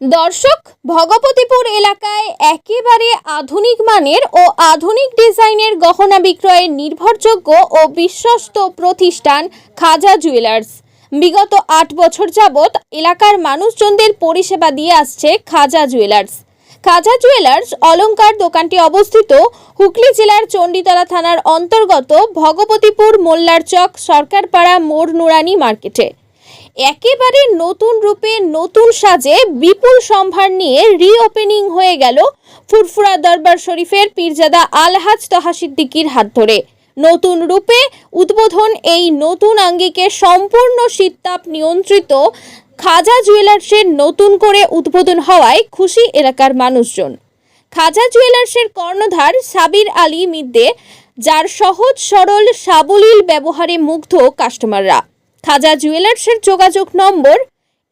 দর্শক ভগবতীপুর এলাকায় একেবারে আধুনিক মানের ও আধুনিক ডিজাইনের গহনা বিক্রয়ের নির্ভরযোগ্য ও বিশ্বস্ত প্রতিষ্ঠান খাজা জুয়েলার্স। বিগত আট বছর যাবৎ এলাকার মানুষজনদের পরিষেবা দিয়ে আসছে খাজা জুয়েলার্স। খাজা জুয়েলার্স অলঙ্কার দোকানটি অবস্থিত হুগলি জেলার চণ্ডীতলা থানার অন্তর্গত ভগবতীপুর মোল্লার চক সরকারপাড়া মোড় নুরানি মার্কেটে। একেবারে নতুন রূপে নতুন সাজে বিপুল সম্ভার নিয়ে রিওপেনিং হয়ে গেল ফুরফুরা দরবার শরীফের পীরজাদা আলহাজ তহা সিদ্দিকির হাত ধরে। নতুন রূপে উদ্বোধন এই নতুন আঙ্গিকে সম্পূর্ণ শীততাপ নিয়ন্ত্রিত খাজা জুয়েলার্সের নতুন করে উদ্বোধন হওয়ায় খুশি এলাকার মানুষজন। খাজা জুয়েলার্সের কর্ণধার সাবির আলী মিদ্দে, যার সহজ সরল সাবলীল ব্যবহারে মুগ্ধ কাস্টমাররা খাজা জুয়েলার্সের যোগাযোগ number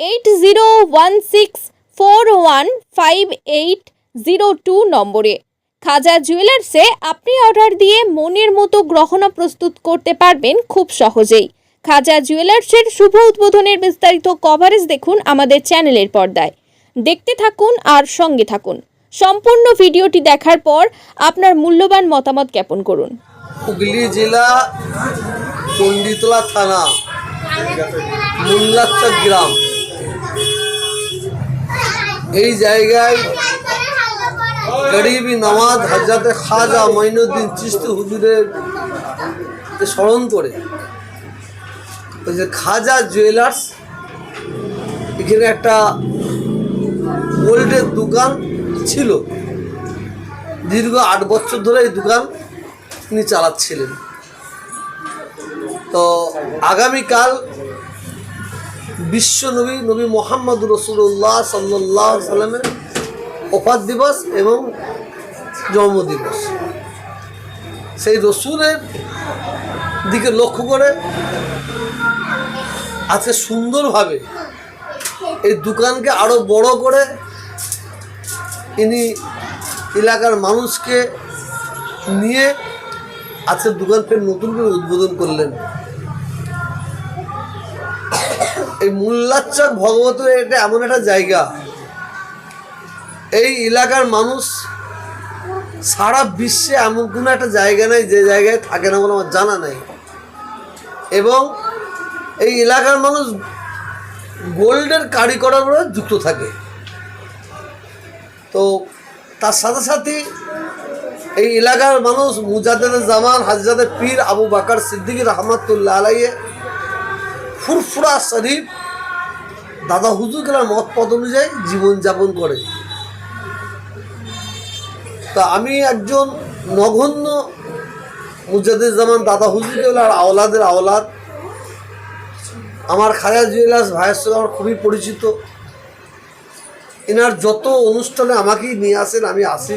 eight zero one six four one five eight zero two নম্বরে। খাজা জুয়েলার্সে আপনি অর্ডার দিয়ে মনের মতো গ্রহণা প্রস্তুত করতে পারবেন খুব সহজেই। খাজা জুয়েলার্সের শুভ উদ্বোধনের বিস্তারিত কভারেজ দেখুন আমাদের চ্যানেলের পর্দায়। দেখতে থাকুন আর সঙ্গে থাকুন। সম্পূর্ণ ভিডিওটি দেখার পর আপনার মূল্যবান মতামত জ্ঞাপন করুন। হুগলি জেলা চণ্ডীতলা থানা। মোল্লাচ্চা গ্রাম। এই জায়গায় গরিবি নওয়াজ হজরত খাজা মঈনুদ্দিন চিস্তি হুজুরের স্মরণ করে ওই যে খাজা জুয়েলার্স, এখানে একটা গোল্ডের দোকান ছিল। দীর্ঘ আট বছর ধরে এই দোকান তিনি চালাচ্ছিলেন। তো আগামীকাল বিশ্ব নবী নবী মোহাম্মদ রসুল্লাহ সাল্লাহ সাল্লামের ওফাত দিবস এবং জন্মদিবস। সেই রসুলের দিকে লক্ষ্য করে আজকে সুন্দরভাবে এই দোকানকে আরও বড় করে ইনি এলাকার মানুষকে নিয়ে আজকে দোকান ফের নতুন করে উদ্বোধন করলেন। এই মোল্লাচক ভগবত এটা এমন একটা জায়গা। এই এলাকার মানুষ সারা বিশ্বে এমন কোনো একটা জায়গা নেই, যে জায়গায় থাকে না বলে আমার জানা নেই। এবং এই এলাকার মানুষ গোল্ডের কারিগরের যুক্ত থাকে। তো তার সাথে সাথে এই এলাকার মানুষ মুজাদের জামান, হাজরাতে পীর আবু বাকার সিদ্দিক রহমতুল্লাহ আলাইয়ে ফুরফুরা শরীফ দাদা হুজুরকেলার মত পদ অনুযায়ী জীবনযাপন করে। তা আমি একজন নগণ্য মুজাদের জামান দাদা হুজুরকেলার আওলাদের আওলাদ। আমার খাজা জুয়েলার্স ভাইয়ের সঙ্গে আমার খুবই পরিচিত। এনার যত অনুষ্ঠানে আমাকেই নিয়ে আসেন, আমি আসি।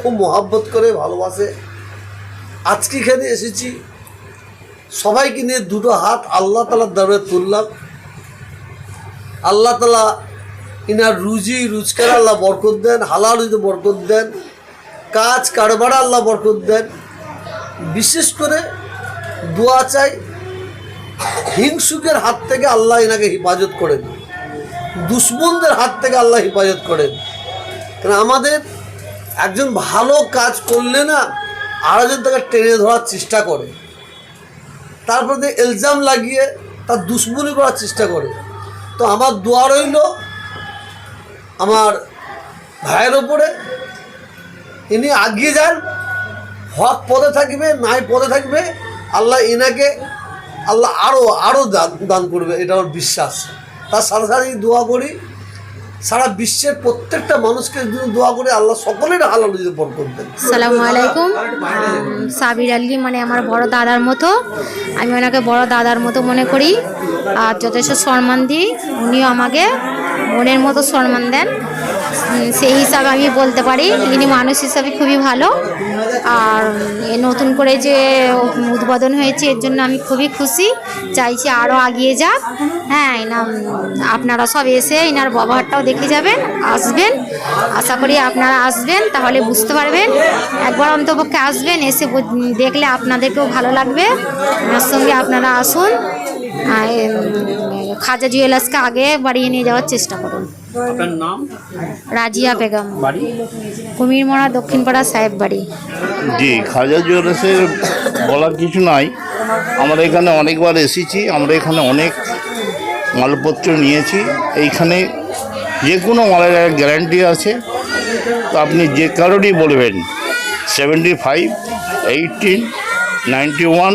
খুব মহাব্বত করে ভালোবাসে। আজকে এখানে এসেছি। সবাইকে নিয়ে দুটো হাত আল্লাহ তালার দরবারে তুললাম। আল্লাহ তালা ইনার রুজি, রোজগার আল্লাহ বরকত দেন, হালাল রুজিতে বরকত দেন, কাজ, কারবার আল্লাহ বরকত দেন। বিশেষ করে দোয়া চাই, হিংসুকের হাত থেকে আল্লাহ এনাকে হেফাজত করেন। দুশ্মনদের হাত থেকে আল্লাহ হেফাজত করেন। কারণ আমাদের একজন ভালো কাজ করলে না আরেকজন তাকে টেনে ধরার চেষ্টা করে। তারপর এলজাম লাগিয়ে তার দুশ্মনী করার চেষ্টা করে। তো আমার দোয়া রইল আমার ভাইয়ের ওপরে ইনি আগিয়ে যান, হক পদে থাকবে, নাই পদে থাকবে, আল্লাহ ইনাকে, আল্লাহ আরও আরও দান দান করবে, এটা আমার বিশ্বাস। তার সাথে সাথে দোয়া করি। সারা বিশ্বের প্রত্যেকটা মানুষকে দোয়া করে আল্লাহ সকলের হালাল যদি করবেন দেন। সালামু আলাইকুম। সাবির আলী মানে আমার বড় দাদার মতো। আমি ওনাকে বড় দাদার মতো মনে করি। আর যথেষ্ট সম্মান দিই। উনিও আমাকে মনের মতো সম্মান দেন। সেই হিসাবে আমি বলতে পারি। ইনি মানুষ হিসাবে খুবই ভালো। আর নতুন করে যে উদ্বোধন হয়েছে, এর জন্য আমি খুবই খুশি। চাইছি আরও আগিয়ে যাক। হ্যাঁ এনা আপনারা সব এসে এনার ব্যবহারটাও দেখে যাবেন, আসবেন। আশা করি আপনারা আসবেন, তাহলে বুঝতে পারবেন। একবার অন্তপক্ষে আসবেন, এসে দেখলে আপনাদেরকেও ভালো লাগবে। আমার সঙ্গে আপনারা আসুন। খাজা জুয়েলার্সকে আগে বাড়িয়ে নিয়ে যাওয়ার চেষ্টা করুন। আপনার নাম? রাজিয়া বেগম। বাড়ি? কুমিরমোড়া দক্ষিণপাড়া সাহেব বাড়ি। জি খাজা জুয়েলার্সের বলার কিছু নাই। আমরা এখানে অনেকবার এসেছি আমরা এখানে অনেক মালপত্র নিয়েছি। এইখানে যে কোনো মালের গ্যারান্টি আছে। তো আপনি যে কারোরই বলবেন seventy five eighteen ninety one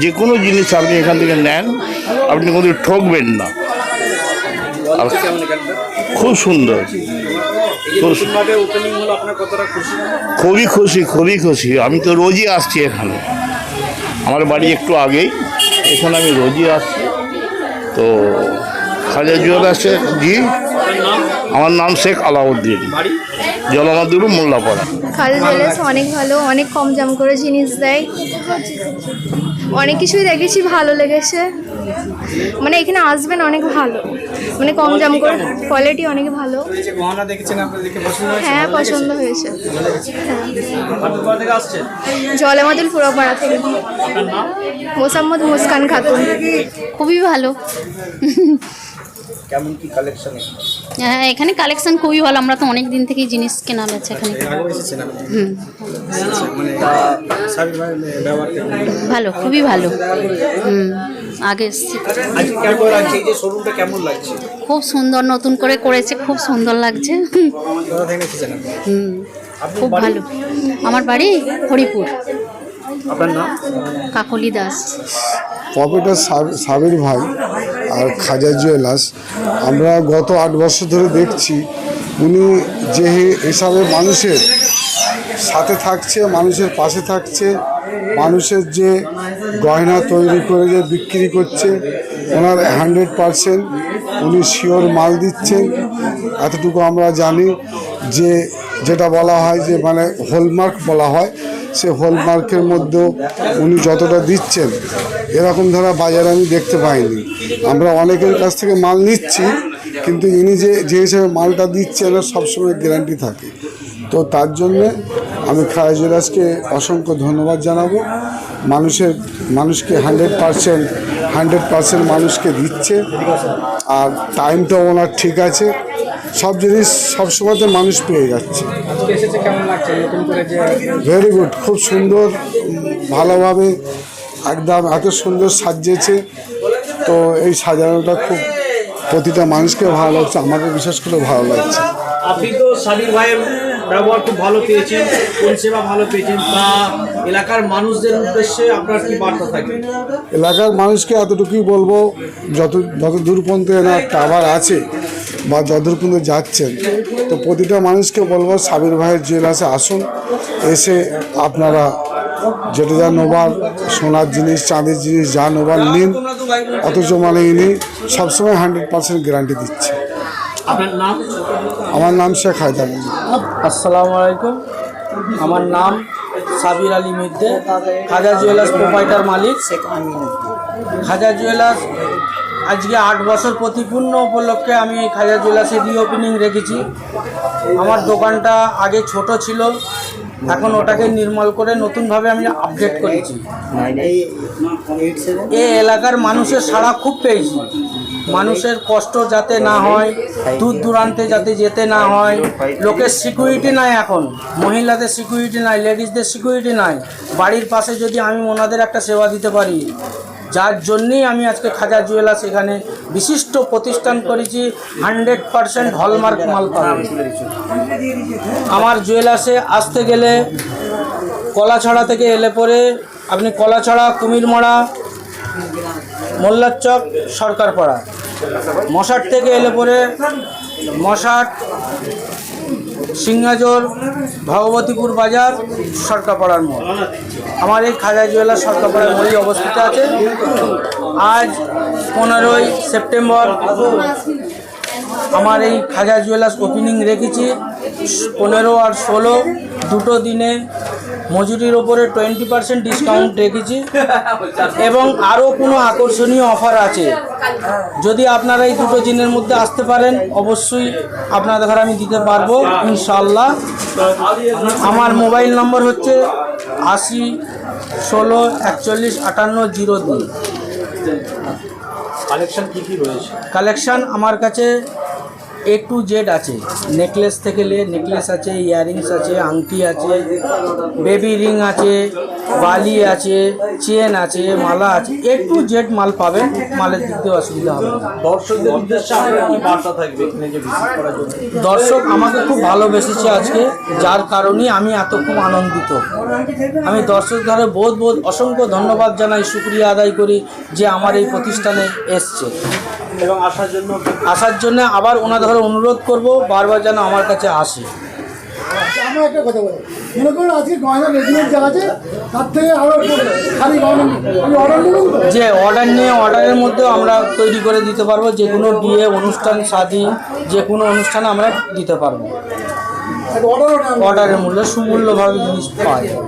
যে কোনো জিনিস আপনি এখান থেকে নেন, আপনি কোনো ঠকবেন না। খুব সুন্দর। খুবই খুশি খুবই খুশি। আমি তো রোজই আসছি এখানে। আমার বাড়ি একটু আগেই। এখানে আমি রোজই আসছি। তো খাজা জুয়েলার্সের জি। আপনার আমার নাম শেখ আলাউদ্দিন। জলমাদুর মোল্লাপাড়া। খাজা জুয়েলার্স অনেক ভালো, অনেক কম দাম করে জিনিস দেয়। অনেক কিছুই দেখেছি ভালো লেগেছে। মানে এখানে আসবেন অনেক ভালো। মানে কম দাম করে কোয়ালিটি অনেক ভালো। হ্যাঁ পছন্দ হয়েছে। জলেমাদুল পুরোপাড়া থেকে। মোসাম্মদ মুস্কান খাতুন। খুবই ভালো। কেমন কি কালেকশন হ্যাঁ এখানে কালেকশন খুবই ভালো আমরা তো অনেক দিন থেকেই জিনিস কেনা এখানে আগে এসেছেন আপনি হুম। আচ্ছা, মানে ভালো খুবই ভালো। হুম আগে খুব সুন্দর নতুন করে করেছে খুব সুন্দর লাগছে। হুম খুব ভালো। আমার বাড়ি হরিপুর। আপনার নাম? কাকলি দাস। প্রফেটর সাব- সাবির ভাই আর খাজা জুয়েলার্স, আমরা গত আট বছর ধরে দেখছি উনি যে হিসাবে মানুষের সাথে থাকছে, মানুষের পাশে থাকছে, মানুষের যে গয়না তৈরি করে, যে বিক্রি করছে, ওনার হান্ড্রেড পারসেন্ট উনি শিওর মাল দিচ্ছেন। এতটুকু আমরা জানি যে, যেটা বলা হয় যে মানে হোলমার্ক বলা হয় সে হলমার্কের মধ্যেও উনি যতটা দিচ্ছেন, এরকম ধরা বাজারে আমি দেখতে পাইনি। আমরা অনেকের কাছ থেকে মাল নিচ্ছি, কিন্তু ইনি যে যে হিসেবে মালটা দিচ্ছেন এর সবসময় গ্যারান্টি থাকে। তো তার জন্যে আমি খায়া অসংখ্য ধন্যবাদ জানাব। মানুষের, মানুষকে হান্ড্রেড পারসেন্ট হান্ড্রেড পারসেন্ট মানুষকে দিচ্ছে। আর টাইমটাও ওনার ঠিক আছে। সব জিনিস সবসময়তে মানুষ পেয়ে যাচ্ছে। ভেরি গুড খুব সুন্দর ভালোভাবে একদম এত সুন্দর সাজিয়েছে। তো এই সাজানোটা খুব প্রতিটা মানুষকে ভালো লাগছে আমাকে বিশেষ করে ভালো লাগছে। আপনি তো ভাইয়ের ব্যবহার খুব ভালো পেয়েছেন পরিষেবা ভালো পেয়েছেন। তা এলাকার মানুষদের উদ্দেশ্যে আপনার কি বার্তা থাকবে? এলাকার মানুষকে এতটুকুই বলব যত যত দূর পর্যন্ত এনার টাওয়ার আছে বা পর্যন্ত যাচ্ছেন তো প্রতিটা মানুষকে বলব সাবির ভাইয়ের জুয়েলার্সে আসুন। এসে আপনারা যেটা যা নোবার সোনার জিনিস চাঁদের জিনিস যা নোবার নিন। অথচ মানে ইনি সবসময় হান্ড্রেড পার্সেন্ট গ্যারান্টি দিচ্ছে। আমার নাম শেখ হায়দারুল আসসালামু আলাইকুম। আমার নাম সাবির আলী মিদ্দে। খাজা জুয়েলার্স প্রোপাইটার মালিক। খাজা জুয়েলার্স আজকে আট বছর প্রতিপূর্ণ উপলক্ষে আমি এই খাজা জুয়েলার্সের রিওপেনিং রেখেছি। আমার দোকানটা আগে ছোট ছিল, এখন ওটাকে নির্মল করে নতুনভাবে আমি আপডেট করেছি। এই এলাকার মানুষের সাড়া খুব পেয়েছি। মানুষের কষ্ট যাতে না হয়, দূর দূরান্তে যাতে যেতে না হয়, লোকের সিকিউরিটি নাই এখন। মহিলাদের সিকিউরিটি নাই লেডিসদের সিকিউরিটি নাই। বাড়ির পাশে যদি আমি ওনাদের একটা সেবা দিতে পারি যার জন্যেই আমি আজকে খাজা জুয়েলার্স এখানে বিশিষ্ট প্রতিষ্ঠান করেছি হান্ড্রেড পারসেন্ট হলমার্ক মাল আমার জুয়েলার্সে আসতে গেলে কলাছড়া থেকে এলে পরে আপনি কলাছড়া, কুমিরমড়া, মোল্লারচক, সরকারপাড়া। মশাট থেকে এলে পরে মশাট সিংহাজোর, ভগবতীপুর বাজার, সরকাপাড়ার মোড়। আমার এই খাজা জুয়েলার সরকাপাড়ার মোড়ই অবস্থিত আছে। আজ পনেরোই সেপ্টেম্বর আমার এই খাজা জুয়েলার্স ওপেনিং রেখেছি। পনেরো আর ষোলো দুটো দিনে মজুরির ওপরে টোয়েন্টি পার্সেন্ট ডিসকাউন্ট রেখেছি এবং আরও কোনো আকর্ষণীয় অফার আছে। যদি আপনারা এই দুটো দিনের মধ্যে আসতে পারেন অবশ্যই আপনাদের ঘরে আমি দিতে পারব ইনশাল্লাহ আমার মোবাইল নম্বর হচ্ছে আশি ষোলো একচল্লিশ আটান্ন জিরো দুই। কালেকশান কি কি রয়েছে? কালেকশন আমার কাছে এ টু জেড আছে। নেকলেস থেকে লে নেকলেস আছে ইয়াররিংস আছে আংটি আছে বেবি রিং আছে বালি আছে চেন আছে মালা আছে। এ টু জেড মাল পাবেন মালের দিক দিয়ে অসুবিধা হবে দর্শকদের উদ্দেশ্যে আপনার কি বার্তা থাকবে এখানে যে ভিজিট করার জন্য? দর্শক আমাকে খুব ভালোবেসেছে আজকে যার কারণেই আমি এত খুব আনন্দিত। আমি দর্শক ধরে বোধ বোধ অসংখ্য ধন্যবাদ জানাই শুক্রিয়া আদায় করি যে আমার এই প্রতিষ্ঠানে এসছে। এবং আসার জন্য আসার জন্য আবার ওনাদের অনুরোধ করব বারবার যেন আমার কাছে আসে। আমরা একটা কথা বলি। মনে করুন আজকে গয়না রেডিমেড যা আছে তার থেকে আরও খালি গয়না অর্ডার নেবেন যে অর্ডার নিয়ে অর্ডারের মধ্যেও আমরা তৈরি করে দিতে পারব যে কোনো বিয়ে অনুষ্ঠান শাদি যে কোনো অনুষ্ঠানে আমরা দিতে পারব। অর্ডারের মূল্যে সুমূল্যভাবে জিনিস পাওয়া যায়।